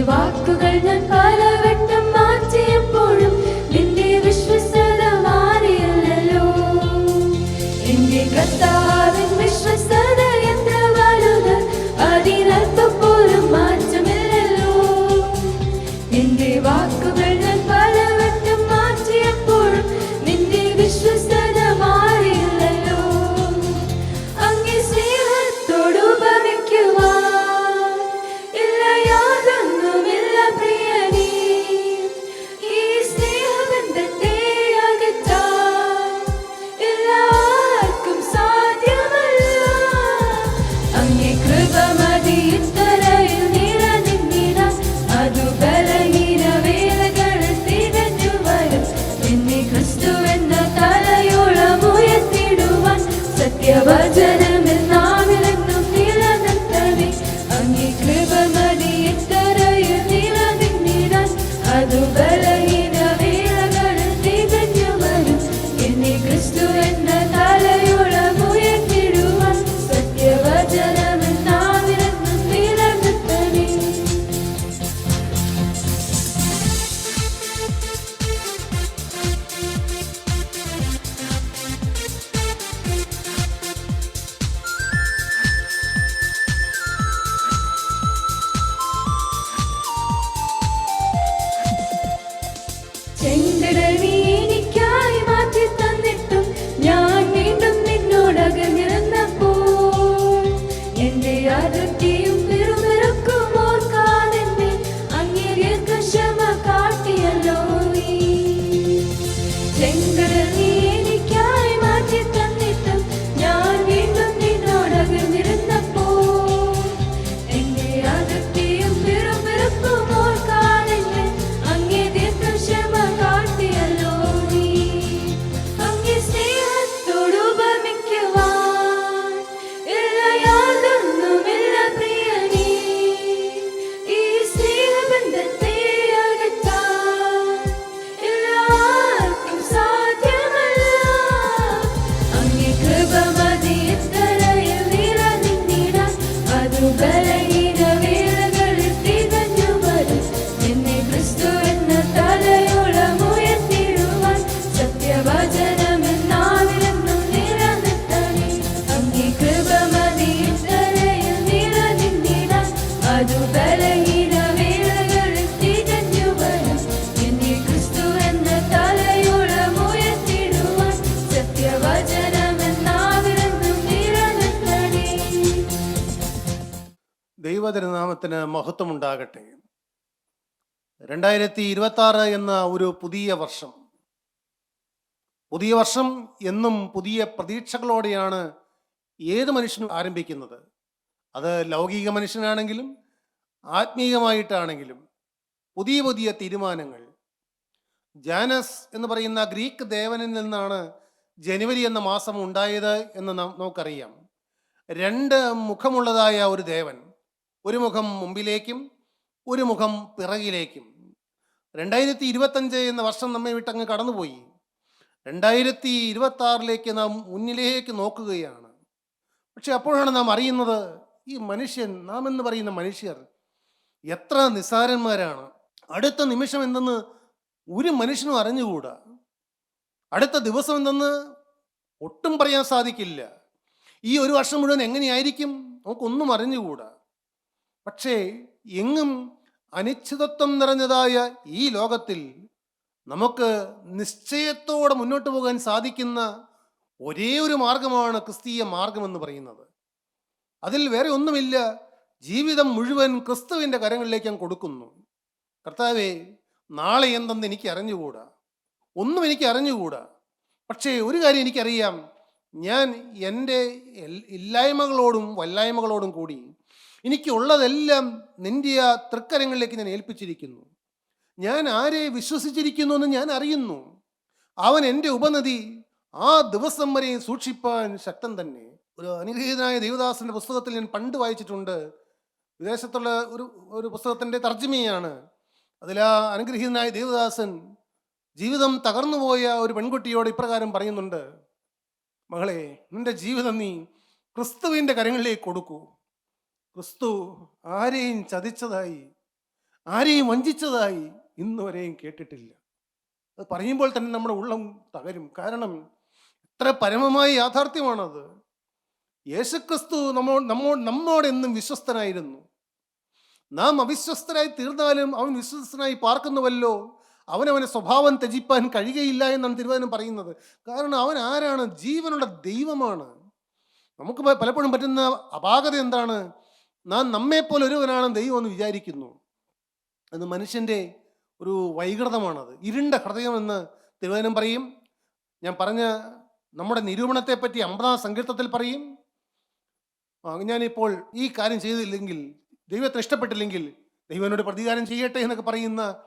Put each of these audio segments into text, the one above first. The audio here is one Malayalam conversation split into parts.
വാക്കുകൾ ഞാൻ പലവട്ടം രണ്ടായിരത്തി ഇരുപത്തി ആറ് എന്ന ഒരു പുതിയ വർഷം. പുതിയ വർഷം എന്നും പുതിയ പ്രതീക്ഷകളോടെയാണ് ഏത് മനുഷ്യനും ആരംഭിക്കുന്നത്. അത് ലൗകിക മനുഷ്യനാണെങ്കിലും ആത്മീയമായിട്ടാണെങ്കിലും പുതിയ പുതിയ തീരുമാനങ്ങൾ. ജാനസ് എന്ന് പറയുന്ന ഗ്രീക്ക് ദേവനിൽ നിന്നാണ് ജനുവരി എന്ന മാസം ഉണ്ടായത് എന്ന് നമുക്കറിയാം. രണ്ട് മുഖമുള്ളതായ ഒരു ദേവൻ ഒരു മുഖം മുമ്പിലേക്കും ഒരു മുഖം പിറകിലേക്കും. രണ്ടായിരത്തി ഇരുപത്തഞ്ച് എന്ന വർഷം നമ്മെ വിട്ടങ്ങ് കടന്നുപോയി. രണ്ടായിരത്തി ഇരുപത്തി ആറിലേക്ക് നാം മുന്നിലേക്ക് നോക്കുകയാണ്. പക്ഷെ അപ്പോഴാണ് നാം അറിയുന്നത് ഈ മനുഷ്യൻ നാം എന്ന് പറയുന്ന മനുഷ്യർ എത്ര നിസ്സാരന്മാരാണ്. അടുത്ത നിമിഷം എന്തെന്ന് ഒരു മനുഷ്യനും അറിഞ്ഞുകൂടാ. അടുത്ത ദിവസം എന്തെന്ന് ഒട്ടും പറയാൻ സാധിക്കില്ല. ഈ ഒരു വർഷം മുഴുവൻ എങ്ങനെയായിരിക്കും? നമുക്കൊന്നും അറിഞ്ഞുകൂടാ. പക്ഷേ എങ്ങും അനിശ്ചിതത്വം നിറഞ്ഞതായ ഈ ലോകത്തിൽ നമുക്ക് നിശ്ചയത്തോടെ മുന്നോട്ട് പോകാൻ സാധിക്കുന്ന ഒരേ ഒരു മാർഗമാണ് ക്രിസ്തീയ മാർഗമെന്ന് പറയുന്നത്. അതിൽ വേറെ ഒന്നുമില്ല. ജീവിതം മുഴുവൻ ക്രിസ്തുവിന്റെ കരങ്ങളിലേക്ക് ഞാൻ കൊടുക്കുന്നു. കർത്താവേ നാളെ എന്തെന്ന് എനിക്ക് അറിഞ്ഞുകൂടാ? ഒന്നും എനിക്ക് അറിഞ്ഞുകൂടാ? പക്ഷേ ഒരു കാര്യം എനിക്കറിയാം. ഞാൻ എന്റെ ഇല്ലായ്മകളോടും വല്ലായ്മകളോടും കൂടി എനിക്കുള്ളതെല്ലാം നിന്റെ ആ തൃക്കരങ്ങളിലേക്ക് ഞാൻ ഏൽപ്പിച്ചിരിക്കുന്നു. ഞാൻ ആരെ വിശ്വസിച്ചിരിക്കുന്നു എന്ന് ഞാൻ അറിയുന്നു. അവൻ എന്റെ ഉപനദി ആ ദിവസം വരെ സൂക്ഷിപ്പാൻ ശക്തൻ തന്നെ. ഒരു അനുഗ്രഹീതനായ ദേവദാസന്റെ പുസ്തകത്തിൽ ഞാൻ പണ്ട് വായിച്ചിട്ടുണ്ട്. വിദേശത്തുള്ള ഒരു ഒരു പുസ്തകത്തിന്റെ തർജമയാണ്. അതിൽ ആ അനുഗ്രഹീതനായ ദേവദാസൻ ജീവിതം തകർന്നുപോയ ഒരു പെൺകുട്ടിയോട് ഇപ്രകാരം പറയുന്നുണ്ട്. മകളെ നിന്റെ ജീവിതം നീ ക്രിസ്തുവിന്റെ കരങ്ങളിലേക്ക് കൊടുക്കൂ ക്രിസ്തു ആരെയും ചതിച്ചതായി ആരെയും വഞ്ചിച്ചതായി ഇന്ന് വരെയും കേട്ടിട്ടില്ല. അത് പറയുമ്പോൾ തന്നെ നമ്മുടെ ഉള്ളം തകരും. കാരണം എത്ര പരമമായ യാഥാർത്ഥ്യമാണത്. യേശുക്രിസ്തു നമ്മോ നമ്മോ നമ്മോടെന്നും വിശ്വസ്തനായിരുന്നു. നാം അവിശ്വസ്തരായി തീർന്നാലും അവൻ വിശ്വസ്തനായി പാർക്കുന്നുവല്ലോ. അവനവനെ സ്വഭാവം ത്യജിപ്പാൻ കഴിയുകയില്ല എന്നാണ് തിരുവചനം പറയുന്നത്. കാരണം അവൻ ആരാണ്? ജീവനുള്ള ദൈവമാണ്. നമുക്ക് പലപ്പോഴും പറ്റുന്ന അപാകത എന്താണ്? നാം നമ്മെപ്പോലെ ഒരുവനാണ് ദൈവം എന്ന് വിചാരിക്കുന്നു. അത് മനുഷ്യന്റെ ഒരു വൈകൃതമാണത്. ഇരുണ്ട ഹൃദയം എന്ന് തിരുവചനം പറയും. ഞാൻ പറഞ്ഞ നമ്മുടെ നിരൂപണത്തെപ്പറ്റി അമ്പതാം സങ്കീർത്തത്തിൽ പറയും. ഞാനിപ്പോൾ ഈ കാര്യം ചെയ്തില്ലെങ്കിൽ ദൈവത്തെ ഇഷ്ടപ്പെട്ടില്ലെങ്കിൽ ദൈവനോട് പ്രതികാരം ചെയ്യട്ടെ എന്നൊക്കെ പറയുന്ന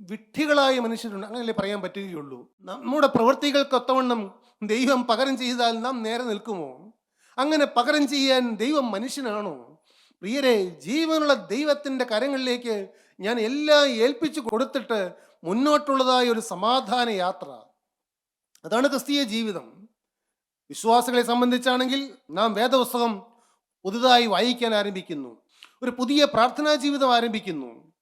വിഡ്ഢികളായ മനുഷ്യരുണ്ട്. അങ്ങനെയല്ലേ പറയാൻ പറ്റുകയുള്ളൂ. നമ്മുടെ പ്രവൃത്തികൾക്കൊത്തവണ്ണം ദൈവം പകരം ചെയ്താൽ നാം നേരെ നിൽക്കുമോ? അങ്ങനെ പകരം ചെയ്യാൻ ദൈവം മനുഷ്യനാണോ? പ്രിയരെ ജീവനുള്ള ദൈവത്തിന്റെ കരങ്ങളിലേക്ക് ഞാൻ എല്ലാം ഏൽപ്പിച്ചു കൊടുത്തിട്ട് മുന്നോട്ടുള്ളതായ ഒരു സമാധാന യാത്ര. അതാണ് ക്രിസ്തീയ ജീവിതം. വിശ്വാസികളെ സംബന്ധിച്ചാണെങ്കിൽ നാം വേദപുസ്തകം പുതുതായി വായിക്കാൻ ആരംഭിക്കുന്നു. ഒരു പുതിയ പ്രാർത്ഥനാ ജീവിതം ആരംഭിക്കുന്നു.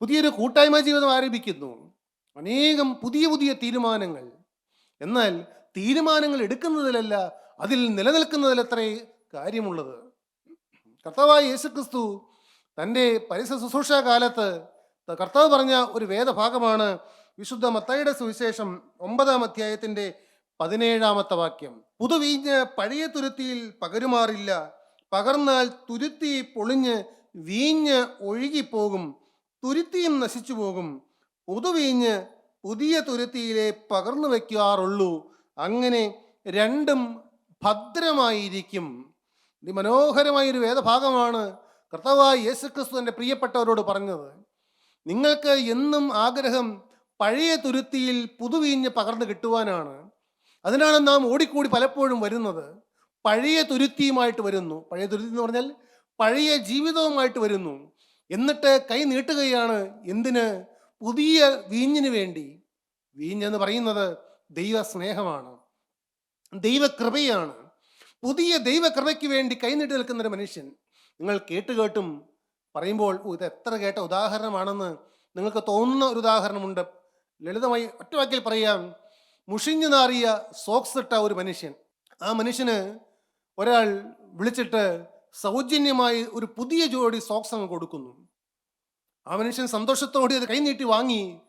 പുതിയൊരു കൂട്ടായ്മ ജീവിതം ആരംഭിക്കുന്നു. അനേകം പുതിയ പുതിയ തീരുമാനങ്ങൾ. എന്നാൽ തീരുമാനങ്ങൾ എടുക്കുന്നതിലല്ല അതിൽ നിലനിൽക്കുന്നതിലത്രേ കാര്യമുള്ളത്. കർത്താവായ യേശുക്രിസ്തു തന്റെ പരിസര ശുശ്രൂഷ കാലത്ത് കർത്താവ് പറഞ്ഞ ഒരു വേദഭാഗമാണ് വിശുദ്ധ മത്തയുടെ സുവിശേഷം ഒമ്പതാം അധ്യായത്തിന്റെ പതിനേഴാമത്തെ വാക്യം. പുതുവീഞ്ഞ് പഴയ തുരുത്തിയിൽ പകരുമാറില്ല. പകർന്നാൽ തുരുത്തി പൊളിഞ്ഞ് വീഞ്ഞ് ഒഴുകിപ്പോകും. തുരുത്തിയും നശിച്ചു പോകും പുതുവീഞ്ഞ് പുതിയ തുരുത്തിയിലെ പകർന്നു വയ്ക്കാറുള്ളൂ. അങ്ങനെ രണ്ടും ഭദ്രമായിരിക്കും. ഇത് മനോഹരമായ ഒരു വേദഭാഗമാണ് കർത്താവായ യേശുക്രിസ്തു എന്റെ പ്രിയപ്പെട്ടവരോട് പറഞ്ഞത്. നിങ്ങൾക്ക് എന്നും ആഗ്രഹം പഴയ തുരുത്തിയിൽ പുതുവീഞ്ഞ് പകർന്നു കിട്ടുവാനാണ്. അതിനാണ് നാം ഓടിക്കൂടി പലപ്പോഴും വരുന്നത്. പഴയ തുരുത്തിയുമായിട്ട് വരുന്നു. പഴയ തുരുത്തി എന്ന് പറഞ്ഞാൽ പഴയ ജീവിതവുമായിട്ട് വരുന്നു. എന്നിട്ട് കൈ നീട്ടുകയാണ് എന്തിന്? പുതിയ വീഞ്ഞിന് വേണ്ടി. വീഞ്ഞെന്ന് പറയുന്നത് ദൈവ സ്നേഹമാണ് ദൈവകൃപയാണ്. പുതിയ ദൈവകൃപയ്ക്ക് വേണ്ടി കൈനീട്ടി നിൽക്കുന്ന ഒരു മനുഷ്യൻ. നിങ്ങൾ കേട്ട് കേട്ടും പറയുമ്പോൾ "ഓ, ഇത് എത്ര കേട്ട ഉദാഹരണമാണെന്ന് നിങ്ങൾക്ക് തോന്നുന്ന ഒരു ഉദാഹരണമുണ്ട്. ലളിതമായി ഒറ്റവാക്കിൽ പറയാം മുഷിഞ്ഞു നാറിയ സോക്സ് ഇട്ട ഒരു മനുഷ്യൻ. ആ മനുഷ്യന് ഒരാൾ വിളിച്ചിട്ട് സൗജന്യമായി ഒരു പുതിയ ജോഡി സോക്സ് അങ്ങ് കൊടുക്കുന്നു. ആ മനുഷ്യൻ സന്തോഷത്തോടെ അത് കൈനീട്ടി വാങ്ങി.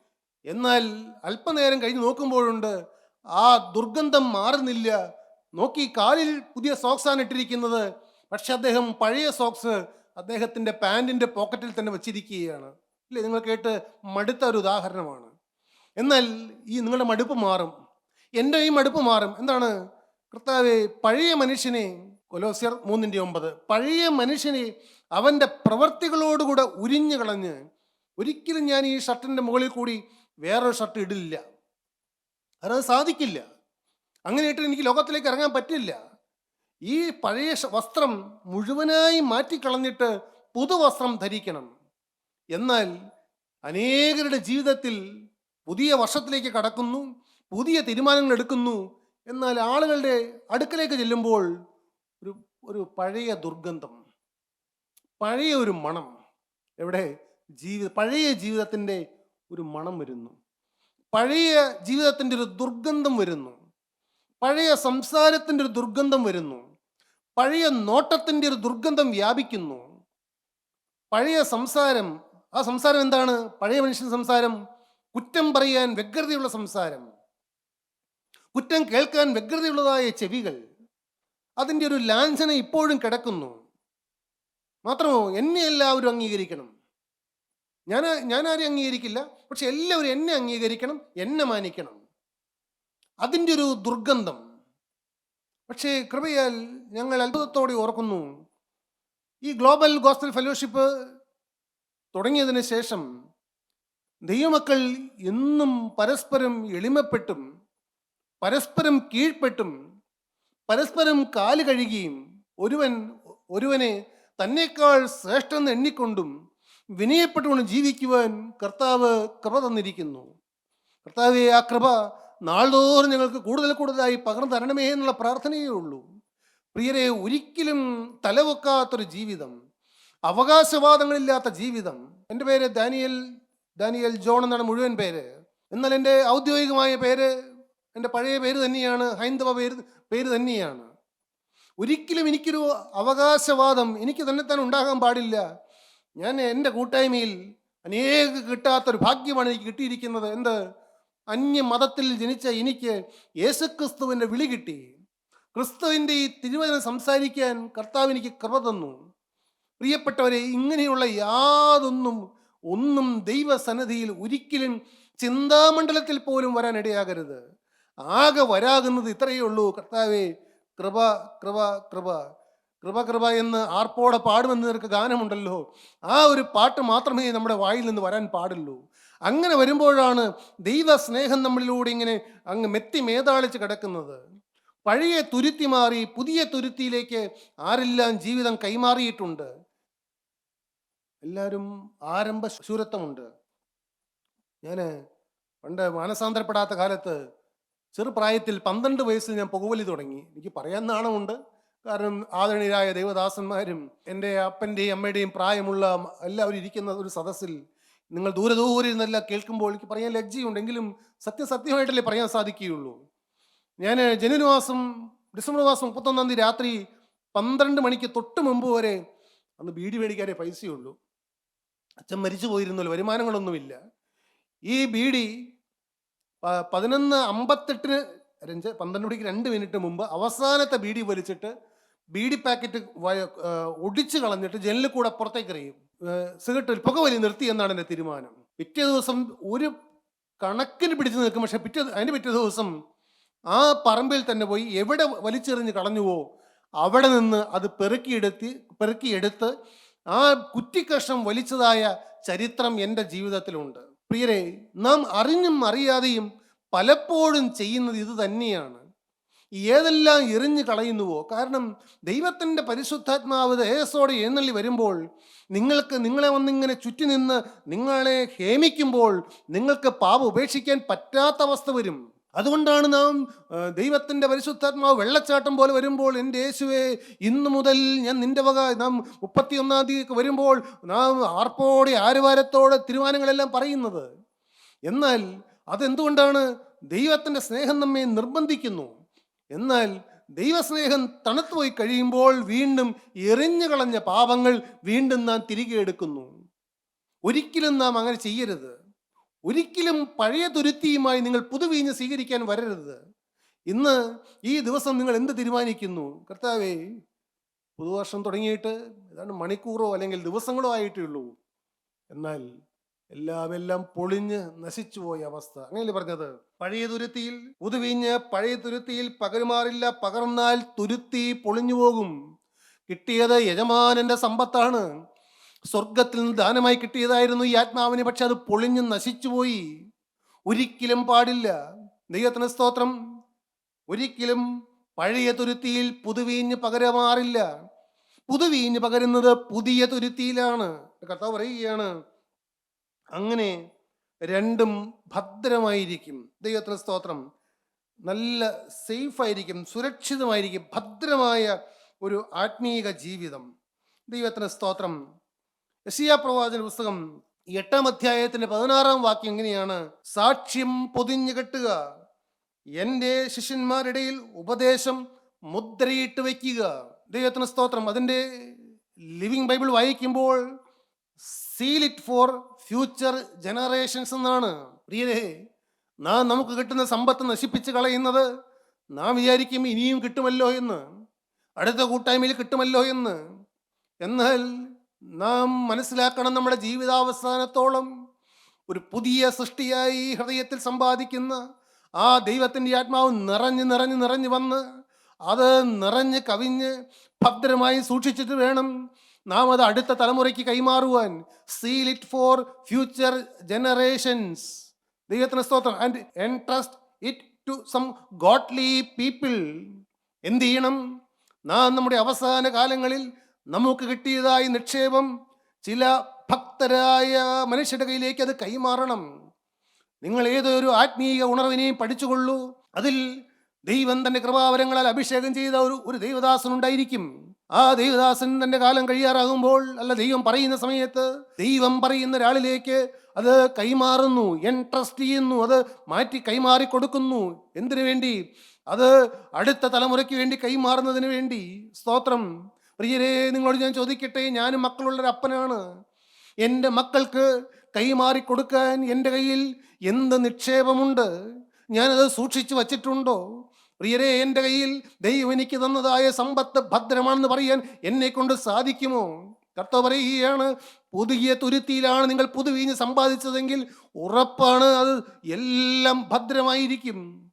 എന്നാൽ അല്പനേരം കഴിഞ്ഞ് നോക്കുമ്പോഴുണ്ട് ആ ദുർഗന്ധം മാറുന്നില്ല. നോക്കി കാലിൽ പുതിയ സോക്സാണ് ഇട്ടിരിക്കുന്നത്. പക്ഷെ അദ്ദേഹം പഴയ സോക്സ് അദ്ദേഹത്തിന്റെ പാന്റിന്റെ പോക്കറ്റിൽ തന്നെ വെച്ചിരിക്കുകയാണ്. ഇല്ലേ? നിങ്ങൾ കേട്ട് മടുത്ത ഒരു ഉദാഹരണമാണ്. എന്നാൽ ഈ നിങ്ങളുടെ മടുപ്പ് മാറും. എന്റെ ഈ മടുപ്പ് മാറും. എന്താണ്? കർത്താവ് പഴയ മനുഷ്യനെ കൊലോസ്യർ മൂന്നിന്റെ ഒമ്പത് പഴയ മനുഷ്യനെ അവന്റെ പ്രവർത്തികളോടുകൂടെ ഉരിഞ്ഞു കളഞ്ഞ് ഒരിക്കലും ഞാൻ ഈ ഷർട്ടിന്റെ മുകളിൽ കൂടി വേറൊരു ഷർട്ട് ഇടില്ല. അത് സാധിക്കില്ല. അങ്ങനെ ഇട്ട് എനിക്ക് ലോകത്തിലേക്ക് ഇറങ്ങാൻ പറ്റില്ല. ഈ പഴയ വസ്ത്രം മുഴുവനായി മാറ്റിക്കളഞ്ഞിട്ട് പുതുവസ്ത്രം ധരിക്കണം. എന്നാൽ അനേകരുടെ ജീവിതത്തിൽ പുതിയ വർഷത്തിലേക്ക് കടക്കുന്നു പുതിയ തീരുമാനങ്ങൾ എടുക്കുന്നു. എന്നാൽ ആളുകളുടെ അടുക്കലേക്ക് ചെല്ലുമ്പോൾ ഒരു ഒരു പഴയ ദുർഗന്ധം പഴയ ഒരു മണം എവിടെ ജീവിത പഴയ ജീവിതത്തിന്റെ ഒരു മണം വരുന്നു. പഴയ ജീവിതത്തിന്റെ ഒരു ദുർഗന്ധം വരുന്നു. പഴയ സംസാരത്തിന്റെ ഒരു ദുർഗന്ധം വരുന്നു. പഴയ നോട്ടത്തിന്റെ ഒരു ദുർഗന്ധം വ്യാപിക്കുന്നു. പഴയ സംസാരം ആ സംസാരം എന്താണ്? പഴയ മനുഷ്യൻ സംസാരം കുറ്റം പറയാൻ വ്യഗ്രതയുള്ള സംസാരം. കുറ്റം കേൾക്കാൻ വ്യഗ്രതയുള്ളതായ ചെവികൾ. അതിന്റെ ഒരു ലാഞ്ചന ഇപ്പോഴും കിടക്കുന്നു. മാത്രമോ എന്നെ എല്ലാവരും അംഗീകരിക്കണം. ഞാൻ ആരെയും അംഗീകരിക്കില്ല പക്ഷെ എല്ലാവരും എന്നെ അംഗീകരിക്കണം എന്നെ മാനിക്കണം. അതിന്റെ ഒരു ദുർഗന്ധം. പക്ഷേ കൃപയാൽ ഞങ്ങൾ അത്ഭുതത്തോടെ ഓർക്കുന്നു. ഈ ഗ്ലോബൽ ഗോസ്തൽ ഫെലോഷിപ്പ് തുടങ്ങിയതിന് ശേഷം ദൈവമക്കൾ എന്നും പരസ്പരം എളിമപ്പെട്ടും പരസ്പരം കീഴ്പ്പെട്ടും പരസ്പരം കാൽ കഴുകിയും ഒരുവൻ ഒരുവനെ തന്നേക്കാൾ ശ്രേഷ്ഠം എണ്ണിക്കൊണ്ടും വിനയപ്പെട്ടുകൊണ്ട് ജീവിക്കുവാൻ കർത്താവ് കൃപ തന്നിരിക്കുന്നു. കർത്താവെ ആ കൃപ നാൾതോറും ഞങ്ങൾക്ക് കൂടുതൽ കൂടുതലായി പകർന്നു തരണമേ എന്നുള്ള പ്രാർത്ഥനയേ ഉള്ളൂ. പ്രിയരെ ഒരിക്കലും തലവെക്കാത്തൊരു ജീവിതം അവകാശവാദങ്ങളില്ലാത്ത ജീവിതം. എന്റെ പേര് ദാനിയൽ ദാനിയൽ ജോൺ എന്നാണ് മുഴുവൻ പേര്. എന്നാൽ എന്റെ ഔദ്യോഗികമായ പേര് എന്റെ പഴയ പേര് തന്നെയാണ് ഹൈന്ദവ പേര് പേര് തന്നെയാണ്. ഒരിക്കലും എനിക്കൊരു അവകാശവാദം എനിക്ക് തന്നെ തന്നെ ഉണ്ടാകാൻ പാടില്ല. ഞാൻ എന്റെ കൂട്ടായ്മയിൽ അനേക കിട്ടാത്തൊരു ഭാഗ്യമാണ് എനിക്ക് കിട്ടിയിരിക്കുന്നത്. എന്ത്? അന്യ മതത്തിൽ ജനിച്ച എനിക്ക് യേശുക്രിസ്തുവിന്റെ വിളി കിട്ടി. ക്രിസ്തുവിന്റെ ഈ തിരുവചനം സംസാരിക്കാൻ കർത്താവ് എനിക്ക് കൃപ തന്നു. പ്രിയപ്പെട്ടവരെ ഇങ്ങനെയുള്ള യാതൊന്നും ഒന്നും ദൈവസന്നിധിയിൽ ഒരിക്കലും ചിന്താമണ്ഡലത്തിൽ പോലും വരാൻ ഇടയാകരുത് ആകെ വരാകുന്നത് ഇത്രയേ ഉള്ളൂ. കർത്താവെ കൃപ കൃപ കൃപ. കൃപ കൃപ എന്ന് ആർപ്പോടെ പാടുമെന്ന് നിനക്ക് ഗാനമുണ്ടല്ലോ. ആ ഒരു പാട്ട് മാത്രമേ നമ്മുടെ വായിൽ നിന്ന് വരാൻ പാടുള്ളൂ. അങ്ങനെ വരുമ്പോഴാണ് ദൈവസ്നേഹം നമ്മളിലൂടെ ഇങ്ങനെ അങ്ങ് മെത്തി മേതാളിച്ച് കിടക്കുന്നത്. പഴയ തുരുത്തി മാറി പുതിയ തുരുത്തിയിലേക്ക് ആരെല്ലാം ജീവിതം കൈമാറിയിട്ടുണ്ട്? എല്ലാവരും ആരംഭ ശൂരത്വമുണ്ട്. ഞാൻ പണ്ട് മാനസാന്തരപ്പെടാത്ത കാലത്ത് ചെറുപ്രായത്തിൽ പന്ത്രണ്ട് വയസ്സിൽ ഞാൻ പുകവലി തുടങ്ങി. എനിക്ക് പറയാൻ നാണമുണ്ട്. കാരണം ആദരണീയരായ ദൈവദാസന്മാരും എന്റെ അപ്പന്റെയും അമ്മയുടെയും പ്രായമുള്ള എല്ലാവരും ഇരിക്കുന്ന ഒരു സദസ്സിൽ നിങ്ങൾ ദൂരെ ദൂരെ ഇരുന്നെല്ലാം കേൾക്കുമ്പോൾ എനിക്ക് പറയാൻ ലജ്ജയുണ്ടെങ്കിലും സത്യസത്യമായിട്ടല്ലേ പറയാൻ സാധിക്കുകയുള്ളൂ. ഞാൻ ജനുവരി മാസം ഡിസംബർ മാസം മുപ്പത്തൊന്നാം തീയതി രാത്രി പന്ത്രണ്ട് മണിക്ക് തൊട്ട് മുമ്പ് വരെ അന്ന് ബീഡി മേടിക്കാനേ പൈസയുള്ളൂ. അച്ഛൻ മരിച്ചു പോയിരുന്നല്ലോ വരുമാനങ്ങളൊന്നുമില്ല. ഈ ബീഡി പതിനൊന്ന് അമ്പത്തെട്ടിന് രഞ്ച് പന്ത്രണ്ട് മണിക്ക് രണ്ട് മിനിറ്റ് മുമ്പ് അവസാനത്തെ ബീഡി വലിച്ചിട്ട് ബീഡി പാക്കറ്റ് ഒടിച്ചു കളഞ്ഞിട്ട് ജനലിൽ കൂടെ പുറത്തേക്ക് എറിയും സിഗരറ്റിൽ പുകവലി നിർത്തി എന്നാണ് എന്റെ തീരുമാനം. പിറ്റേ ദിവസം ഒരു കണക്കിന് പിടിച്ചു നിൽക്കും. പക്ഷെ പിറ്റേ അതിന് പിറ്റേ ദിവസം ആ പറമ്പിൽ തന്നെ പോയി എവിടെ വലിച്ചെറിഞ്ഞ് കളഞ്ഞുവോ അവിടെ നിന്ന് അത് പെറുക്കിയെടുത്ത് പെറുക്കിയെടുത്ത് ആ കുറ്റിക്കഷ്ണം വലിച്ചതായ ചരിത്രം എന്റെ ജീവിതത്തിലുണ്ട്. പ്രിയരെ നാം അറിഞ്ഞും അറിയാതെയും പലപ്പോഴും ചെയ്യുന്നത് ഇത് തന്നെയാണ്. ഏതെല്ലാം എറിഞ്ഞു കളയുന്നുവോ? കാരണം ദൈവത്തിന്റെ പരിശുദ്ധാത്മാവ് ദേഹസോടെ എഴുന്നള്ളി വരുമ്പോൾ നിങ്ങൾക്ക് നിങ്ങളെ വന്നിങ്ങനെ ചുറ്റി നിന്ന് നിങ്ങളെ ഹേമിക്കുമ്പോൾ നിങ്ങൾക്ക് പാപം ഉപേക്ഷിക്കാൻ പറ്റാത്ത അവസ്ഥ വരും. അതുകൊണ്ടാണ് നാം ദൈവത്തിന്റെ പരിശുദ്ധാത്മാവ് വെള്ളച്ചാട്ടം പോലെ വരുമ്പോൾ എന്റെ യേശുവെ ഇന്നു മുതൽ ഞാൻ നിന്റെ വക നാം മുപ്പത്തിയൊന്നാം തീയതി വരുമ്പോൾ നാം ആർപ്പോടെ ആരുവാരത്തോടെ തിരുമാനങ്ങളെല്ലാം പറയുന്നത്. എന്നാൽ അതെന്തുകൊണ്ടാണ് ദൈവത്തിന്റെ സ്നേഹം നമ്മെ നിർബന്ധിക്കുന്നു? എന്നാൽ ദൈവസ്നേഹം തണുത്തുപോയി കഴിയുമ്പോൾ വീണ്ടും എറിഞ്ഞു കളഞ്ഞ പാപങ്ങൾ വീണ്ടും നാം തിരികെ എടുക്കുന്നു. ഒരിക്കലും നാം അങ്ങനെ ചെയ്യരുത്. ഒരിക്കലും പഴയ തുരുത്തിയുമായി നിങ്ങൾ പുതുവീഞ്ഞ് സ്വീകരിക്കാൻ വരരുത്. ഇന്ന് ഈ ദിവസം നിങ്ങൾ എന്ത് തീരുമാനിക്കുന്നു? കർത്താവേ പുതുവർഷം തുടങ്ങിയിട്ട് ഏതാണ്ട് മണിക്കൂറോ അല്ലെങ്കിൽ ദിവസങ്ങളോ ആയിട്ടേ ഉള്ളൂ. എന്നാൽ എല്ലാം എല്ലാം പൊളിഞ്ഞ് നശിച്ചുപോയ അവസ്ഥ. അങ്ങനെയല്ലേ പറഞ്ഞത്? പഴയ തുരുത്തിയിൽ പുതുവിഞ്ഞ് പഴയ തുരുത്തിയിൽ പകരുമാറില്ല പകർന്നാൽ തുരുത്തി പൊളിഞ്ഞു പോകും. കിട്ടിയത് യജമാനന്റെ സമ്പത്താണ്. സ്വർഗത്തിൽ നിന്ന് ദാനമായി കിട്ടിയതായിരുന്നു ഈ ആത്മാവിന് പക്ഷെ അത് പൊളിഞ്ഞ് നശിച്ചുപോയി ഒരിക്കലും പാടില്ല. ദൈവത്തിന് സ്തോത്രം. ഒരിക്കലും പഴയ തുരുത്തിയിൽ പുതുവീഞ്ഞ് പകരമാറില്ല. പുതുവീഞ്ഞ് പകരുന്നത് പുതിയ തുരുത്തിയിലാണ്. കർത്താവ് പറയുകയാണ് അങ്ങനെ രണ്ടും ഭദ്രമായിരിക്കും. ദൈവത്തിന് സ്തോത്രം. നല്ല സേഫ് ആയിരിക്കും സുരക്ഷിതമായിരിക്കും ഭദ്രമായ ഒരു ആത്മീക ജീവിതം. ദൈവത്തിന് സ്തോത്രം. യശിയ പ്രവാചന പുസ്തകം എട്ടാം അധ്യായത്തിന്റെ പതിനാറാം വാക്യം എങ്ങനെയാണ് സാക്ഷ്യം പൊതിഞ്ഞു കെട്ടുക. എന്റെ ശിഷ്യന്മാരിടയിൽ ഉപദേശം മുദ്രയിട്ട് വയ്ക്കുക. ദൈവത്തിന് സ്തോത്രം. അതിന്റെ ലിവിങ് ബൈബിൾ വായിക്കുമ്പോൾ seal it for future generations എന്നാണ്. പ്രിയരെ നാം നമുക്ക് കിട്ടുന്ന സമ്പത്ത് നശിപ്പിച്ച് കളയുന്നത് നാം വിചാരിക്കും ഇനിയും കിട്ടുമല്ലോ എന്ന് അടുത്ത കൂട്ടായ്മയിൽ കിട്ടുമല്ലോ എന്ന്. എന്നാൽ നാം മനസ്സിലാക്കണം നമ്മുടെ ജീവിതാവസാനത്തോളം ഒരു പുതിയ സൃഷ്ടിയായി ഹൃദയത്തിൽ സമ്പാദിക്കുന്ന ആ ദൈവത്തിന്റെ ആത്മാവ് നിറഞ്ഞ് നിറഞ്ഞ് നിറഞ്ഞ് വന്ന് അത് നിറഞ്ഞ് കവിഞ്ഞ് ഭദ്രമായി സൂക്ഷിച്ചിട്ട് വേണം നാം അത് അടുത്ത തലമുറയ്ക്ക് കൈമാറുവാൻ seal it for future generations ദൈവത്തിന് സ്തോത്രം. And entrust it to some godly people എന്ത് ചെയ്യണം? നാം നമ്മുടെ അവസാന കാലങ്ങളിൽ നമുക്ക് കിട്ടിയതായി നിക്ഷേപം ചില ഭക്തരായ മനുഷ്യരുടെ കയ്യിലേക്ക് അത് കൈമാറണം. നിങ്ങൾ ഏതൊരു ആത്മീയ ഉണർവിനെയും പഠിച്ചുകൊള്ളൂ. അതിൽ ദൈവം തന്റെ കൃപാവരങ്ങളാൽ അഭിഷേകം ചെയ്ത ഒരു ഒരു ദൈവദാസൻ ഉണ്ടായിരിക്കും ആ ദൈവദാസൻ തന്റെ കാലം കഴിയാറാകുമ്പോൾ അല്ല ദൈവം പറയുന്ന സമയത്ത് ദൈവം പറയുന്ന ഒരാളിലേക്ക് അത് കൈമാറുന്നു എൻട്രസ്റ്റ് ചെയ്യുന്നു അത് മാറ്റി കൈമാറി കൊടുക്കുന്നു എന്തിനു വേണ്ടി? അത് അടുത്ത തലമുറയ്ക്ക് വേണ്ടി കൈമാറുന്നതിന് വേണ്ടി. സ്തോത്രം. പ്രിയരെ നിങ്ങളോട് ഞാൻ ചോദിക്കട്ടെ ഞാനും മക്കളുള്ളൊരു അപ്പനാണ്. എന്റെ മക്കൾക്ക് കൈമാറി കൊടുക്കാൻ എന്റെ കയ്യിൽ എന്ത് നിക്ഷേപമുണ്ട്? ഞാനത് സൂക്ഷിച്ചു വച്ചിട്ടുണ്ടോ? പ്രിയരെ എന്റെ കയ്യിൽ ദൈവം എനിക്ക് തന്നതായ സമ്പത്ത് ഭദ്രമാണെന്ന് പറയാൻ എന്നെ കൊണ്ട് സാധിക്കുമോ? കർത്താവ് പറയുകയാണ് പുതുകിയ തുരുത്തിയിലാണ് നിങ്ങൾ പുതുവീഞ്ഞ് സമ്പാദിച്ചതെങ്കിൽ ഉറപ്പാണ് അത് എല്ലാം ഭദ്രമായിരിക്കും.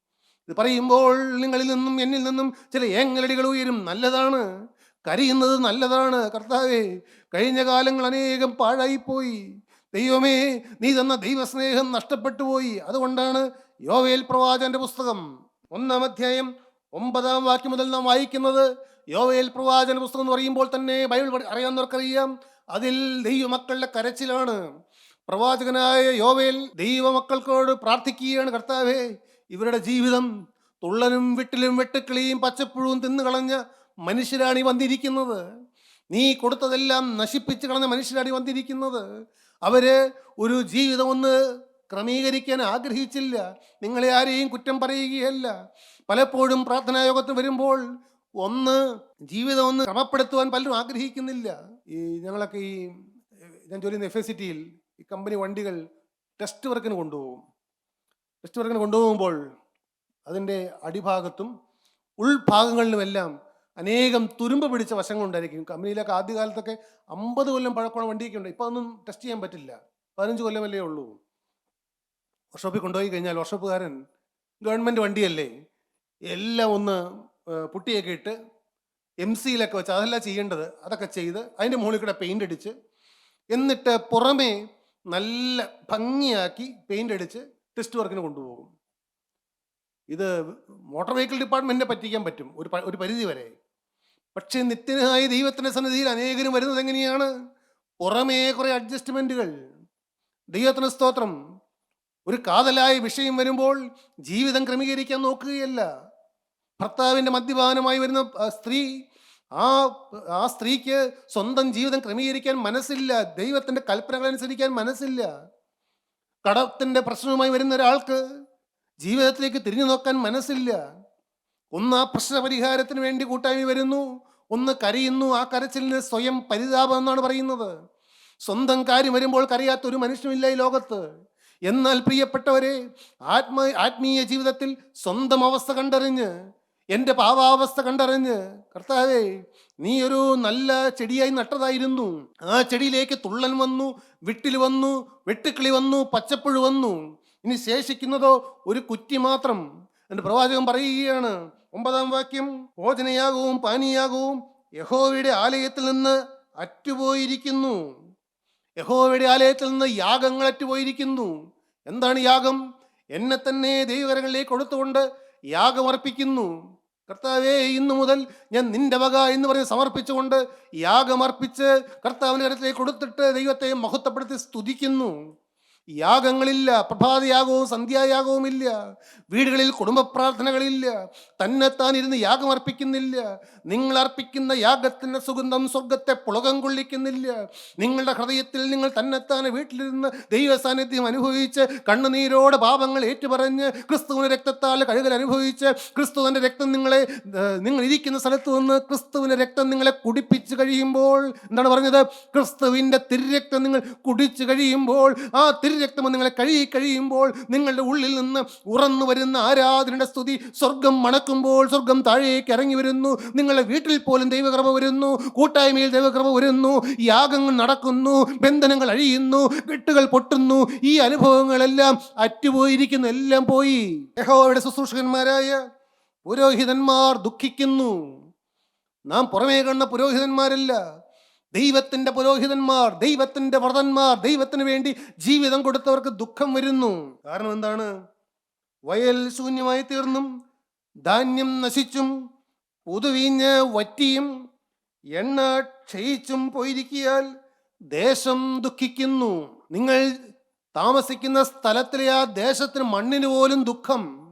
ഇത് പറയുമ്പോൾ നിങ്ങളിൽ നിന്നും എന്നിൽ നിന്നും ചില ഏങ്ങലടികൾ ഉയരും. നല്ലതാണ്. കരയുന്നത് നല്ലതാണ്. കർത്താവേ കഴിഞ്ഞ കാലങ്ങൾ അനേകം പാഴായിപ്പോയി. ദൈവമേ നീ തന്ന ദൈവസ്നേഹം നഷ്ടപ്പെട്ടു പോയി അതുകൊണ്ടാണ് യോവേൽ പ്രവാചന്റെ പുസ്തകം. ഒന്നാം അധ്യായം ഒമ്പതാം വാക്യം മുതൽ നാം വായിക്കുന്നത് യോവയിൽ പ്രവാചന പുസ്തകം എന്ന് പറയുമ്പോൾ തന്നെ ബൈബിൾ അറിയാവുന്നവർക്കറിയാം അതിൽ ദൈവമക്കളുടെ കരച്ചിലാണ്. പ്രവാചകനായ യോവേൽ ദൈവമക്കൾക്കോട് പ്രാർത്ഥിക്കുകയാണ് കർത്താവേ ഇവരുടെ ജീവിതം തുള്ളനും വിട്ടിലും വെട്ടുക്കിളിയും പച്ചപ്പുഴവും തിന്നു കളഞ്ഞ മനുഷ്യരാണ് ഈ വന്നിരിക്കുന്നത്. നീ കൊടുത്തതെല്ലാം നശിപ്പിച്ച് കളഞ്ഞ മനുഷ്യരാണ് വന്നിരിക്കുന്നത്. അവർ ഒരു ജീവിതം ഒന്ന് ക്രമീകരിക്കാൻ ആഗ്രഹിച്ചില്ല. നിങ്ങളെ ആരെയും കുറ്റം പറയുകയല്ല. പലപ്പോഴും പ്രാർത്ഥനാ യോഗത്തിന് വരുമ്പോൾ ഒന്ന് ജീവിതം ഒന്ന് ക്രമപ്പെടുത്തുവാൻ പലരും ആഗ്രഹിക്കുന്നില്ല. ഈ ഞങ്ങളൊക്കെ ഈ ഞാൻ ചെയ്യുന്ന എഫ് എസ് സിറ്റിയിൽ ഈ കമ്പനി വണ്ടികൾ ടെസ്റ്റ് വർക്കിന് കൊണ്ടുപോകും. ടെസ്റ്റ് വർക്കിന് കൊണ്ടുപോകുമ്പോൾ അതിന്റെ അടിഭാഗത്തും ഉൾഭാഗങ്ങളിലുമെല്ലാം അനേകം തുരുമ്പ് പിടിച്ച വശങ്ങളുണ്ടായിരിക്കും. കമ്പനിയിലൊക്കെ ആദ്യകാലത്തൊക്കെ അമ്പത് കൊല്ലം പഴക്കമുള്ള വണ്ടിയൊക്കെ ഉണ്ട്. ഇപ്പോൾ അതൊന്നും ടെസ്റ്റ് ചെയ്യാൻ പറ്റില്ല. പതിനഞ്ച് കൊല്ലമല്ലേ ഉള്ളൂ. വർക്ക്ഷോപ്പിൽ കൊണ്ടുപോയി കഴിഞ്ഞാൽ വർക്ക്ഷോപ്പുകാരൻ ഗവൺമെന്റ് വണ്ടിയല്ലേ? എല്ലാം ഒന്ന് പുട്ടിയൊക്കെ ഇട്ട് എം സിയിലൊക്കെ വെച്ച് അതല്ല ചെയ്യേണ്ടത്. അതൊക്കെ ചെയ്ത് അതിന്റെ മുകളിൽ കൂടെ പെയിന്റ് അടിച്ച് എന്നിട്ട് പുറമേ നല്ല ഭംഗിയാക്കി പെയിന്റ് അടിച്ച് ടെസ്റ്റ് വർക്കിന് കൊണ്ടുപോകും. ഇത് മോട്ടോർ വെഹിക്കിൾ ഡിപ്പാർട്ട്മെന്റിനെ പറ്റിക്കാൻ പറ്റും. ഒരു ഒരു പരിധി വരെ. പക്ഷേ നിത്യനായ ദൈവത്തിന്റെ സന്നിധിയിൽ അനേകരും വരുന്നത് എങ്ങനെയാണ്? പുറമേ കുറേ അഡ്ജസ്റ്റ്മെന്റുകൾ ദൈവത്തിന് സ്തോത്രം. ഒരു കാതലായ വിഷയം വരുമ്പോൾ ജീവിതം ക്രമീകരിക്കാൻ നോക്കുകയല്ല. ഭർത്താവിന്റെ മദ്യപാനമായി വരുന്ന സ്ത്രീ ആ ആ സ്ത്രീക്ക് സ്വന്തം ജീവിതം ക്രമീകരിക്കാൻ മനസ്സില്ല. ദൈവത്തിന്റെ കൽപ്പനകൾ അനുസരിക്കാൻ മനസ്സില്ല. കടത്തിന്റെ പ്രശ്നവുമായി വരുന്ന ഒരാൾക്ക് ജീവിതത്തിലേക്ക് തിരിഞ്ഞു നോക്കാൻ മനസ്സില്ല. ഒന്ന് ആ പ്രശ്ന പരിഹാരത്തിന് വേണ്ടി കൂട്ടായ്മ വരുന്നു. ഒന്ന് കരയുന്നു. ആ കരച്ചിലിന് സ്വയം പരിതാപം എന്നാണ് പറയുന്നത്. സ്വന്തം കാര്യം വരുമ്പോൾ കരയാത്ത ഒരു മനുഷ്യനില്ല ഈ ലോകത്ത്. എന്നാൽ പ്രിയപ്പെട്ടവരെ ആത്മ ആത്മീയ ജീവിതത്തിൽ സ്വന്തം അവസ്ഥ കണ്ടറിഞ്ഞ് എന്റെ പാവാവസ്ഥ കണ്ടറിഞ്ഞ് കർത്താവേ നീ ഒരു നല്ല ചെടിയായി നട്ടതായിരുന്നു. ആ ചെടിയിലേക്ക് തുള്ളൻ വന്നു വിട്ടിൽ വന്നു വെട്ടുക്കിളി വന്നു പച്ചപ്പുഴു വന്നു. ഇനി ശേഷിക്കുന്നതോ ഒരു കുറ്റി മാത്രം. എന്റെ പ്രവാചകൻ പറയുകയാണ് ഒമ്പതാം വാക്യം ഭോജനയാകവും പാനീയാകവും യഹോവയുടെ ആലയത്തിൽ നിന്ന് അറ്റുപോയിരിക്കുന്നു. യഹോവയുടെ ആലയത്തിൽ നിന്ന് യാഗങ്ങൾ അറ്റുപോയിരിക്കുന്നു. എന്താണ് യാഗം? എന്നെ തന്നെ ദൈവകരങ്ങളിലേക്ക് കൊടുത്തുകൊണ്ട് യാഗം അർപ്പിക്കുന്നു. കർത്താവേ ഇന്നു മുതൽ ഞാൻ നിന്റെ വക എന്ന് പറഞ്ഞ് സമർപ്പിച്ചുകൊണ്ട് യാഗമർപ്പിച്ച് കർത്താവിന്റെ കരത്തിലേക്ക് കൊടുത്തിട്ട് ദൈവത്തെ മഹത്വപ്പെടുത്തി സ്തുതിക്കുന്നു. യാഗങ്ങളില്ല പ്രഭാതയാഗവും സന്ധ്യായാഗവും ഇല്ല വീടുകളിൽ കുടുംബ പ്രാർത്ഥനകളില്ല തന്നെത്താൻ ഇരുന്ന് യാഗം അർപ്പിക്കുന്നില്ല നിങ്ങൾ അർപ്പിക്കുന്ന യാഗത്തിന്റെ സുഗന്ധം സ്വർഗത്തെ പുളകം കൊള്ളിക്കുന്നില്ല നിങ്ങളുടെ ഹൃദയത്തിൽ നിങ്ങൾ തന്നെത്താനെ വീട്ടിലിരുന്ന് ദൈവ സാന്നിധ്യം അനുഭവിച്ച് കണ്ണുനീരോട് പാപങ്ങൾ ഏറ്റുപറഞ്ഞ് ക്രിസ്തുവിന്റെ രക്തത്താൽ കഴുകൽ അനുഭവിച്ച് ക്രിസ്തുവിന്റെ രക്തം നിങ്ങളെ നിങ്ങൾ ഇരിക്കുന്ന സ്ഥലത്ത് നിന്ന് ക്രിസ്തുവിന്റെ രക്തം നിങ്ങളെ കുടിപ്പിച്ച് കഴിയുമ്പോൾ എന്താണ് പറഞ്ഞത്? ക്രിസ്തുവിന്റെ തിരുരക്തം നിങ്ങൾ കുടിച്ചു കഴിയുമ്പോൾ ആ തിരുരക്തം നിങ്ങളെ കഴുകി കഴിയുമ്പോൾ നിങ്ങളുടെ ഉള്ളിൽ നിന്ന് ഉറന്നു വരുന്ന ആരാധനയുടെ സ്തുതി സ്വർഗം മണക്കുമ്പോൾ സ്വർഗം താഴേക്ക് ഇറങ്ങി വരുന്നു. നിങ്ങളുടെ വീട്ടിൽ പോലും ദൈവകൃപ വരുന്നു. കൂട്ടായ്മയിൽ ദൈവകൃപ വരുന്നു. യാഗങ്ങൾ നടക്കുന്നു. ബന്ധനങ്ങൾ അഴിയുന്നു. കെട്ടുകൾ പൊട്ടുന്നു. ഈ അനുഭവങ്ങളെല്ലാം അറ്റുപോയിരിക്കുന്നു. എല്ലാം പോയി. യഹോവയുടെ ശുശ്രൂഷകന്മാരായ പുരോഹിതന്മാർ ദുഃഖിക്കുന്നു. നാം പുറമേ കണ്ട പുരോഹിതന്മാരല്ല. ദൈവത്തിന്റെ പുരോഹിതന്മാർ ദൈവത്തിന്റെ വ്രതന്മാർ ദൈവത്തിന് വേണ്ടി ജീവിതം കൊടുത്തവർക്ക് ദുഃഖം വരുന്നു. കാരണം എന്താണ്? വയൽ ശൂന്യമായി തീർന്നും ധാന്യം നശിച്ചും പുതുവീഞ്ഞ് വറ്റിയും എണ്ണ ക്ഷയിച്ചും പോയിരിക്കിയാൽ ദേശം ദുഃഖിക്കുന്നു. നിങ്ങൾ താമസിക്കുന്ന സ്ഥലത്തിലെ ആ ദേശത്തിന് മണ്ണിന് പോലും ദുഃഖം.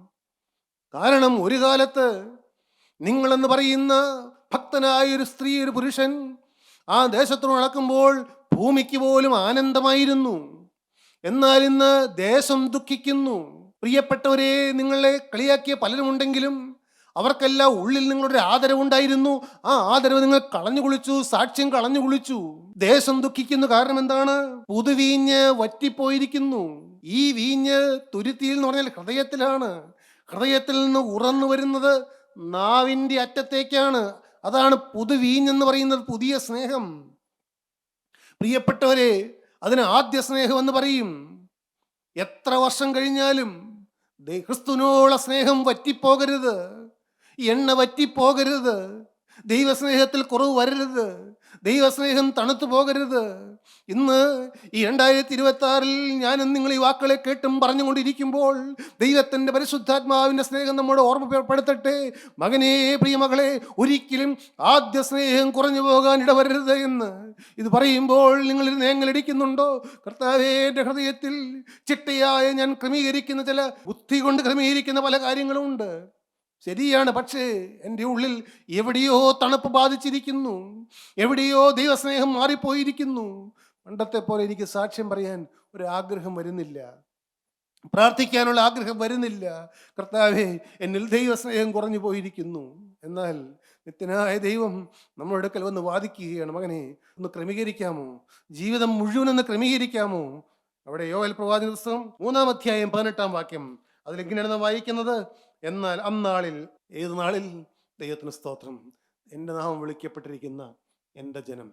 കാരണം ഒരു കാലത്ത് നിങ്ങളെന്ന് പറയുന്ന ഭക്തനായ ഒരു സ്ത്രീ ഒരു പുരുഷൻ ആ ദേശത്തിന് നടക്കുമ്പോൾ ഭൂമിക്ക് പോലും ആനന്ദമായിരുന്നു. എന്നാൽ ഇന്ന് ദേശം ദുഃഖിക്കുന്നു. പ്രിയപ്പെട്ടവരെ നിങ്ങളെ കളിയാക്കിയ പലരുമുണ്ടെങ്കിലും അവർക്കെല്ലാം ഉള്ളിൽ നിങ്ങളുടെ ആദരവുണ്ടായിരുന്നു ആ ആദരവ് നിങ്ങൾ കളഞ്ഞു കുളിച്ചു സാക്ഷ്യം കളഞ്ഞു കുളിച്ചു. ദേശം ദുഃഖിക്കുന്നു കാരണം എന്താണ്? പുതുവീഞ്ഞ് വറ്റിപ്പോയിരിക്കുന്നു. ഈ വീഞ്ഞ് തുരുത്തിയിൽ എന്ന് പറഞ്ഞാൽ ഹൃദയത്തിലാണ്. ഹൃദയത്തിൽ നിന്ന് ഉറന്നു വരുന്നത് നാവിന്റെ അറ്റത്തേക്കാണ്. അതാണ് പുതുവീഞ്ഞെന്ന് പറയുന്നത് പുതിയ സ്നേഹം. പ്രിയപ്പെട്ടവരെ അതിന് ആദ്യ സ്നേഹം എന്ന് പറയും. എത്ര വർഷം കഴിഞ്ഞാലും ക്രിസ്തുവിനോടുള്ള സ്നേഹം വറ്റിപ്പോകരുത്. എണ്ണ വറ്റിപ്പോകരുത്. ദൈവസ്നേഹത്തിൽ കുറവ് വരരുത്. ദൈവസ്നേഹം തണുത്തു പോകരുത്. ഇന്ന് ഈ രണ്ടായിരത്തി ഇരുപത്തി ആറിൽ ഞാനും നിങ്ങൾ ഈ വാക്കുകളെ കേട്ടും പറഞ്ഞുകൊണ്ടിരിക്കുമ്പോൾ ദൈവത്തിന്റെ പരിശുദ്ധാത്മാവിന്റെ സ്നേഹം നമ്മോട് ഓർമ്മപ്പെടുത്തട്ടെ. മകനേ പ്രിയമകളെ ഒരിക്കലും ആദ്യ സ്നേഹം കുറഞ്ഞു പോകാൻ ഇടവരരുത് എന്ന്. ഇത് പറയുമ്പോൾ നിങ്ങൾ നേങ്ങലടിക്കുന്നുണ്ടോ കർത്താവേ എന്റെ ഹൃദയത്തിൽ ചിട്ടയായ ഞാൻ ക്രമീകരിക്കുന്ന ചില ബുദ്ധി കൊണ്ട് ക്രമീകരിക്കുന്ന പല കാര്യങ്ങളുമുണ്ട് ശരിയാണ് പക്ഷേ എന്റെ ഉള്ളിൽ എവിടെയോ തണുപ്പ് ബാധിച്ചിരിക്കുന്നു. എവിടെയോ ദൈവസ്നേഹം മാറിപ്പോയിരിക്കുന്നു. പണ്ടത്തെ പോലെ എനിക്ക് സാക്ഷ്യം പറയാൻ ഒരു ആഗ്രഹം വരുന്നില്ല. പ്രാർത്ഥിക്കാനുള്ള ആഗ്രഹം വരുന്നില്ല. കർത്താവെ എന്നിൽ ദൈവസ്നേഹം കുറഞ്ഞു പോയിരിക്കുന്നു. എന്നാൽ നിത്യനായ ദൈവം നമ്മുടെ അടുക്കൽ വന്ന് വാദിക്കുകയാണ് മകനെ ഒന്ന് ക്രമീകരിക്കാമോ? ജീവിതം മുഴുവൻ ഒന്ന് ക്രമീകരിക്കാമോ? അവിടെ യോവൽ പ്രവാചക ദിവസം മൂന്നാം അധ്യായം പതിനെട്ടാം വാക്യം. അതിലെങ്ങനെയാണ് വായിക്കുന്നത്? എന്നാൽ അന്നാളിൽ ഏത് നാളിൽ? ദൈവത്തിന് സ്തോത്രം. എന്റെ നാമം വിളിക്കപ്പെട്ടിരിക്കുന്ന എന്റെ ജനം.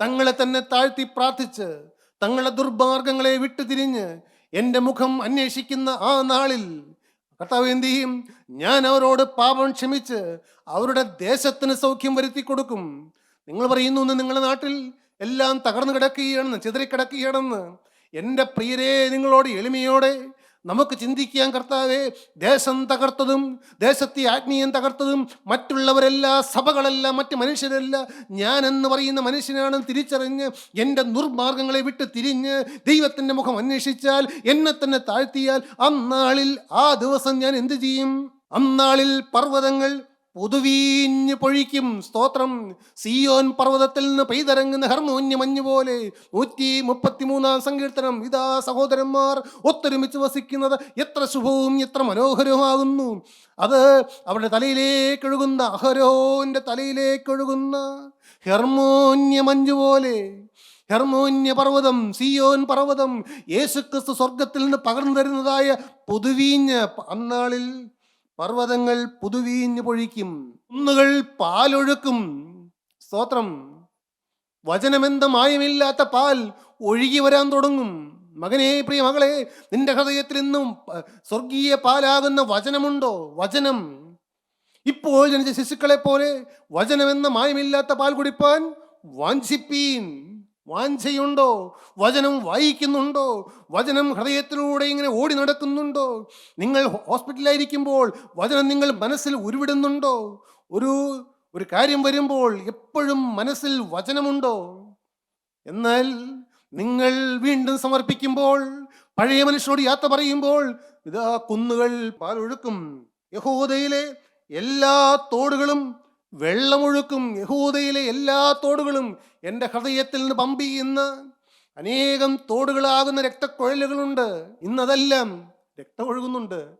തങ്ങളെ തന്നെ താഴ്ത്തി പ്രാർത്ഥിച്ച് തങ്ങളുടെ ദുർമാർഗങ്ങളെ വിട്ടുതിരിഞ്ഞ് എന്റെ മുഖം അന്വേഷിക്കുന്ന ആ നാളിൽ കർത്താവ് എന്ത് ചെയ്യും? ഞാൻ അവരോട് പാപം ക്ഷമിച്ച് അവരുടെ ദേശത്തിന് സൗഖ്യം വരുത്തി കൊടുക്കും. നിങ്ങൾ പറയുന്നു ഇന്ന് നിങ്ങളുടെ നാട്ടിൽ എല്ലാം തകർന്നു കിടക്കുകയാണെന്ന് ചിതറിക്കിടക്കുകയാണെന്ന്. എന്റെ പ്രിയരെ നിങ്ങളോട് എളിമയോടെ നമുക്ക് ചിന്തിക്കാൻ കർത്താവേ ദേശം തകർത്തതും ദേശത്തെ ആത്മീയം തകർത്തതും മറ്റുള്ളവരല്ല സഭകളല്ല മറ്റ് മനുഷ്യരല്ല ഞാൻ എന്ന് പറയുന്ന മനുഷ്യനാണ് തിരിച്ചറിഞ്ഞ് എന്റെ ദുർമാർഗങ്ങളെ വിട്ട് തിരിഞ്ഞ് ദൈവത്തിന്റെ മുഖം അന്വേഷിച്ചാൽ എന്നെ തന്നെ താഴ്ത്തിയാൽ അന്നാളിൽ ആ ദിവസം ഞാൻ എന്തു ചെയ്യും? അന്നാളിൽ പർവതങ്ങൾ പുതുവീഞ്ഞ് പൊഴിക്കും സ്തോത്രം. സിയോൻ പർവതത്തിൽ നിന്ന് പെയ്തിറങ്ങുന്ന ഹർമോന്യ മഞ്ഞ് പോലെ നൂറ്റി മുപ്പത്തിമൂന്നാം സങ്കീർത്തനം. ഇതാ സഹോദരന്മാർ ഒത്തൊരുമിച്ച് വസിക്കുന്നത് എത്ര ശുഭവും എത്ര മനോഹരവുമാകുന്നു. അത് അവരുടെ തലയിലേക്ക് ഒഴുകുന്ന അഹരോന്റെ തലയിലേക്ക് ഒഴുകുന്ന ഹെർമോന്യ മഞ്ഞ് പോലെ ഹെർമോന്യ പർവതം സിയോൻ പർവതം യേശുക്രിസ്തു സ്വർഗത്തിൽ നിന്ന് പകർന്നു തരുന്നതായ പുതുവീഞ്ഞ് അന്നാളിൽ പർവതങ്ങൾ പുതുവീഞ്ഞു പൊഴിക്കും കുന്നുകൾ പാലൊഴുക്കും. സ്തോത്രം. വചനമെന്ത മായമില്ലാത്ത പാൽ ഒഴുകി വരാൻ തുടങ്ങും. മകനെ പ്രിയ മകളെ നിന്റെ ഹൃദയത്തിൽ നിന്നും സ്വർഗീയ പാലാകുന്ന വചനമുണ്ടോ? വചനം. ഇപ്പോൾ ജനിച്ച ശിശുക്കളെ പോലെ വചനമെന്ന മായമില്ലാത്ത പാൽ കുടിപ്പാൻ വാഞ്ചിപ്പീൻ. വാഞ്ചയുണ്ടോ? വചനം വായിക്കുന്നുണ്ടോ? വചനം ഹൃദയത്തിലൂടെ ഇങ്ങനെ ഓടി നടക്കുന്നുണ്ടോ? നിങ്ങൾ ഹോസ്പിറ്റലായിരിക്കുമ്പോൾ വചനം നിങ്ങൾ മനസ്സിൽ ഉരുവിടുന്നുണ്ടോ? ഒരു ഒരു കാര്യം വരുമ്പോൾ എപ്പോഴും മനസ്സിൽ വചനമുണ്ടോ? എന്നാൽ നിങ്ങൾ വീണ്ടും സമർപ്പിക്കുമ്പോൾ പഴയ മനുഷ്യനോട് യാത്ര പറയുമ്പോൾ ഇതാ കുന്നുകൾ പാലൊഴുക്കും. യഹോദയിലെ എല്ലാ തോടുകളും വെള്ളമൊഴുക്കും യഹൂദയിലെ എല്ലാ തോടുകളും എന്റെ ഹൃദയത്തിൽ നിന്ന് പമ്പ് ചെയ്യുന്ന അനേകം തോടുകളാകുന്ന രക്തക്കുഴലുകളുണ്ട്. ഇന്നതെല്ലാം രക്തം ഒഴുകുന്നുണ്ട്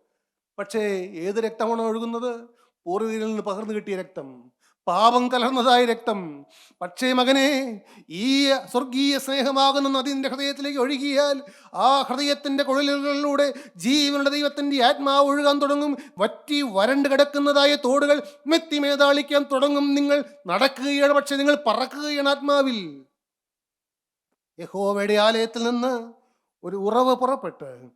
പക്ഷേ ഏത് രക്തമാണ് ഒഴുകുന്നത്? പൂർവികരിൽ നിന്ന് പകർന്നു കിട്ടിയ രക്തം. പാപം കലർന്നതായ രക്തം. പക്ഷേ മകനെ ഈ സ്വർഗീയ സ്നേഹമാകുന്ന നദീന്റെ ഹൃദയത്തിലേക്ക് ഒഴുകിയാൽ ആ ഹൃദയത്തിന്റെ കുഴലുകളിലൂടെ ജീവനുള്ള ദൈവത്തിന്റെ ആത്മാവ് ഒഴുകാൻ തുടങ്ങും. വറ്റി വരണ്ട് കിടക്കുന്നതായ തോടുകൾ മെത്തി മേതാളിക്കാൻ തുടങ്ങും. നിങ്ങൾ നടക്കുകയാണ് പക്ഷെ നിങ്ങൾ പറക്കുകയാണ് ആത്മാവിൽ. യഹോവയുടെ ആലയത്തിൽ നിന്ന് ഒരു ഉറവ് പുറപ്പെട്ട്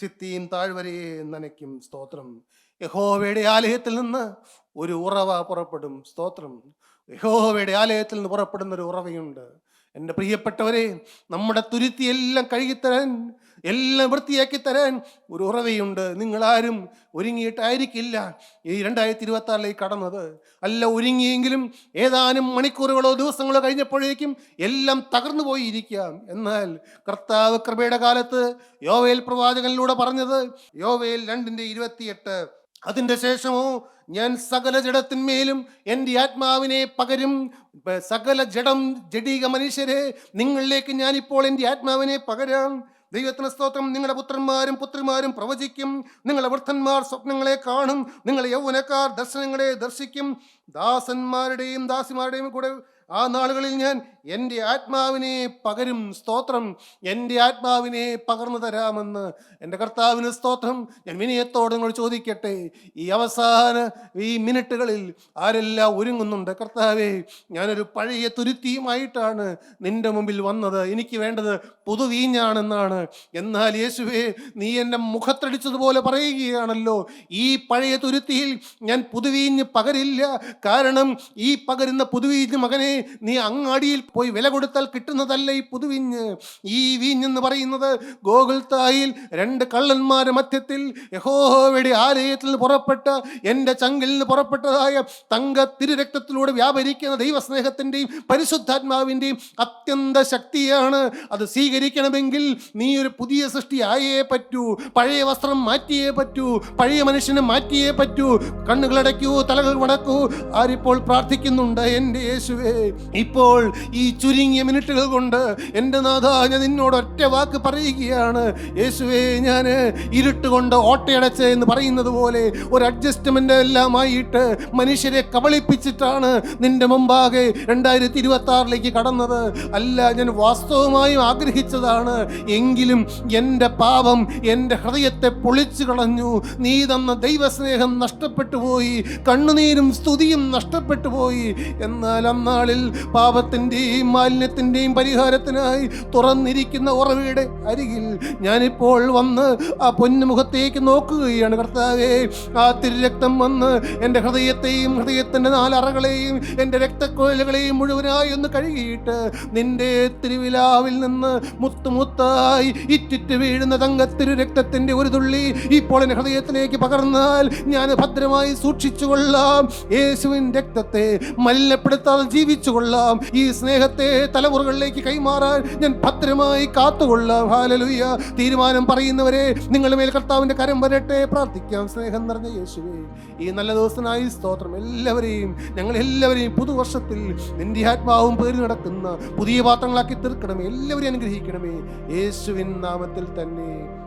സിത്തിയും താഴ്വരയെ നനയ്ക്കും സ്തോത്രം. യഹോവയുടെ ആലയത്തിൽ നിന്ന് ഒരു ഉറവ പുറപ്പെടും. സ്തോത്രം. യഹോവയുടെ ആലയത്തിൽ നിന്ന് പുറപ്പെടുന്ന ഒരു ഉറവയുണ്ട്. എന്റെ പ്രിയപ്പെട്ടവരെ നമ്മുടെ തുരുത്തി എല്ലാം കഴുകിത്തരാൻ എല്ലാം വൃത്തിയാക്കി തരാൻ ഒരു ഉറവയുണ്ട്. നിങ്ങളാരും ഒരുങ്ങിയിട്ടായിരിക്കില്ല. ഈ രണ്ടായിരത്തി ഇരുപത്തി ആറിലേക്ക് കടന്നത്. അല്ല ഒരുങ്ങിയെങ്കിലും ഏതാനും മണിക്കൂറുകളോ ദിവസങ്ങളോ കഴിഞ്ഞപ്പോഴേക്കും എല്ലാം തകർന്നു പോയിരിക്കാം. എന്നാൽ കർത്താവ് കൃപയുടെ കാലത്ത് യോവേൽ പ്രവാചകനിലൂടെ പറഞ്ഞത് യോവേൽ രണ്ടിന്റെ ഇരുപത്തിയെട്ട് അതിന്റെ ശേഷമോ ഞാൻ സകല ജഡത്തിന്മേലും എന്റെ ആത്മാവിനെ പകരും. സകല ജഡം ജഡീക മനുഷ്യരെ നിങ്ങളിലേക്ക് ഞാനിപ്പോൾ എന്റെ ആത്മാവിനെ പകരാം. ദൈവത്തിന് സ്തോത്രം. നിങ്ങളുടെ പുത്രന്മാരും പുത്രിമാരും പ്രവചിക്കും. നിങ്ങളുടെ വൃദ്ധന്മാർ സ്വപ്നങ്ങളെ കാണും. നിങ്ങളെ യൗവനക്കാർ ദർശനങ്ങളെ ദർശിക്കും. ദാസന്മാരുടെയും ദാസിമാരുടെയും കൂടെ ആ നാളുകളിൽ ഞാൻ എന്റെ ആത്മാവിനെ പകരും സ്തോത്രം എന്റെ ആത്മാവിനെ പകർന്നു തരാമെന്ന് എന്റെ കർത്താവിന് സ്തോത്രം. ഞാൻ വിനയത്തോട് നിങ്ങൾ ചോദിക്കട്ടെ ഈ അവസാന ഈ മിനിറ്റുകളിൽ ആരെല്ലാം ഒരുങ്ങുന്നുണ്ട്? കർത്താവേ ഞാനൊരു പഴയ തുരുത്തിയുമായിട്ടാണ് നിന്റെ മുമ്പിൽ വന്നത്. എനിക്ക് വേണ്ടത് പുതുവീഞ്ഞാണെന്നാണ് എന്നാൽ യേശുവേ നീ എന്റെ മുഖത്തടിച്ചതുപോലെ പറയുകയാണല്ലോ. ഈ പഴയ തുരുത്തിയിൽ ഞാൻ പുതുവീഞ്ഞ് പകരില്ല. കാരണം ഈ പകരുന്ന പുതുവീഞ്ഞ് മകനെ നീ അങ്ങാടിയിൽ പോയി വില കൊടുത്താൽ കിട്ടുന്നതല്ല ഈ പുതുവിഞ്ഞ്? ഈ വീഞ്ഞെന്ന് പറയുന്നത് ഗോകുൽത്തായിൽ രണ്ട് കള്ളന്മാരെ മധ്യത്തിൽ യഹോവയുടെ ആലയത്തിൽ പുറപ്പെട്ട എന്റെ ചങ്കിൽ നിന്ന് പുറപ്പെട്ടതായ തങ്ക തിരുരക്തത്തിലൂടെ വ്യാപരിക്കുന്ന ദൈവസ്നേഹത്തിന്റെയും പരിശുദ്ധാത്മാവിന്റെയും അത്യന്ത ശക്തിയാണ്. അത് സ്വീകരിക്കണമെങ്കിൽ നീ ഒരു പുതിയ സൃഷ്ടി ആയേ പറ്റൂ പഴയ വസ്ത്രം മാറ്റിയേ പറ്റൂ പഴയ മനുഷ്യനെ മാറ്റിയേ പറ്റൂ. കണ്ണുകളടയ്ക്കൂ തലകൾ വടക്കൂ ആരിപ്പോൾ പ്രാർത്ഥിക്കുന്നുണ്ട് എന്റെ യേശുവേ. ഇപ്പോൾ ഈ ചുരുങ്ങിയ മിനിറ്റുകൾ കൊണ്ട് എന്റെ നാഥ ഞാൻ നിന്നോട് ഒറ്റ വാക്ക് പറയുകയാണ്. യേശുവേ ഞാൻ ഇരുട്ട് കൊണ്ട് ഓട്ടയടച്ച് എന്ന് പറയുന്നത് പോലെ ഒരു അഡ്ജസ്റ്റ്മെന്റ് എല്ലാമായിട്ട് മനുഷ്യരെ കബളിപ്പിച്ചിട്ടാണ് നിന്റെ മുമ്പാകെ രണ്ടായിരത്തി ഇരുപത്തി ആറിലേക്ക് കടന്നത്. അല്ല ഞാൻ വാസ്തവമായും ആഗ്രഹിച്ചതാണ്. എങ്കിലും എന്റെ പാപം എന്റെ ഹൃദയത്തെ പൊളിച്ചു കളഞ്ഞു. നീ തന്ന ദൈവസ്നേഹം നഷ്ടപ്പെട്ടു പോയി. കണ്ണുനീരും സ്തുതിയും നഷ്ടപ്പെട്ടു പോയി. എന്നാൽ അന്നാളിൽ പാപത്തിന്റെയും മാലിന്യത്തിന്റെയും പരിഹാരത്തിനായി തുറന്നിരിക്കുന്ന ഉറവയുടെ അരികിൽ ഞാനിപ്പോൾ വന്ന് ആ പൊന്നുമുഖത്തേക്ക് നോക്കുകയാണ്. കർത്താവേ ആ തിരുരക്തം വന്ന് എന്റെ ഹൃദയത്തെയും ഹൃദയത്തിന്റെ നാലറകളെയും എന്റെ രക്തക്കോയിലുകളെയും മുഴുവനായി ഒന്ന് കഴുകിയിട്ട് നിന്റെ തിരുവിലാവിൽ നിന്ന് മുത്തുമുത്തായി ഇറ്റിറ്റ് വീഴുന്ന തങ്കത്തിരു രക്തത്തിന്റെ ഒരു തുള്ളി ഇപ്പോൾ എന്റെ ഹൃദയത്തിലേക്ക് പകർന്നാൽ ഞാൻ ഭദ്രമായി സൂക്ഷിച്ചു കൊള്ളാം യേശുവിൻ രക്തത്തെ മലിനപ്പെടുത്താതെ ജീവിച്ചു കൊള്ളാം ഈ സ്നേഹത്തെ തലമുറകളിലേക്ക് കൈമാറാൻ ഞാൻ ഭദ്രമായി കാത്തുകൊള്ളാം. ഹാലലുയ്യ തീരുമാനം പറയുന്നവരെ നിങ്ങളുടെ മേൽ കർത്താവിന്റെ കരം വരട്ടെ. പ്രാർത്ഥിക്കാം. സ്നേഹം നിറഞ്ഞ യേശുവേ ഈ നല്ല ദിവസത്തിനായി സ്തോത്രം. എല്ലാവരെയും ഞങ്ങൾ എല്ലാവരെയും പുതുവർഷത്തിൽ നിന്റെ ആത്മാവും പേര് നടക്കുന്ന പുതിയ പാത്രങ്ങളാക്കി തീർക്കണമേ. എല്ലാവരെയും അനുഗ്രഹിക്കണമേ. യേശുവിൻ നാമത്തിൽ തന്നെ.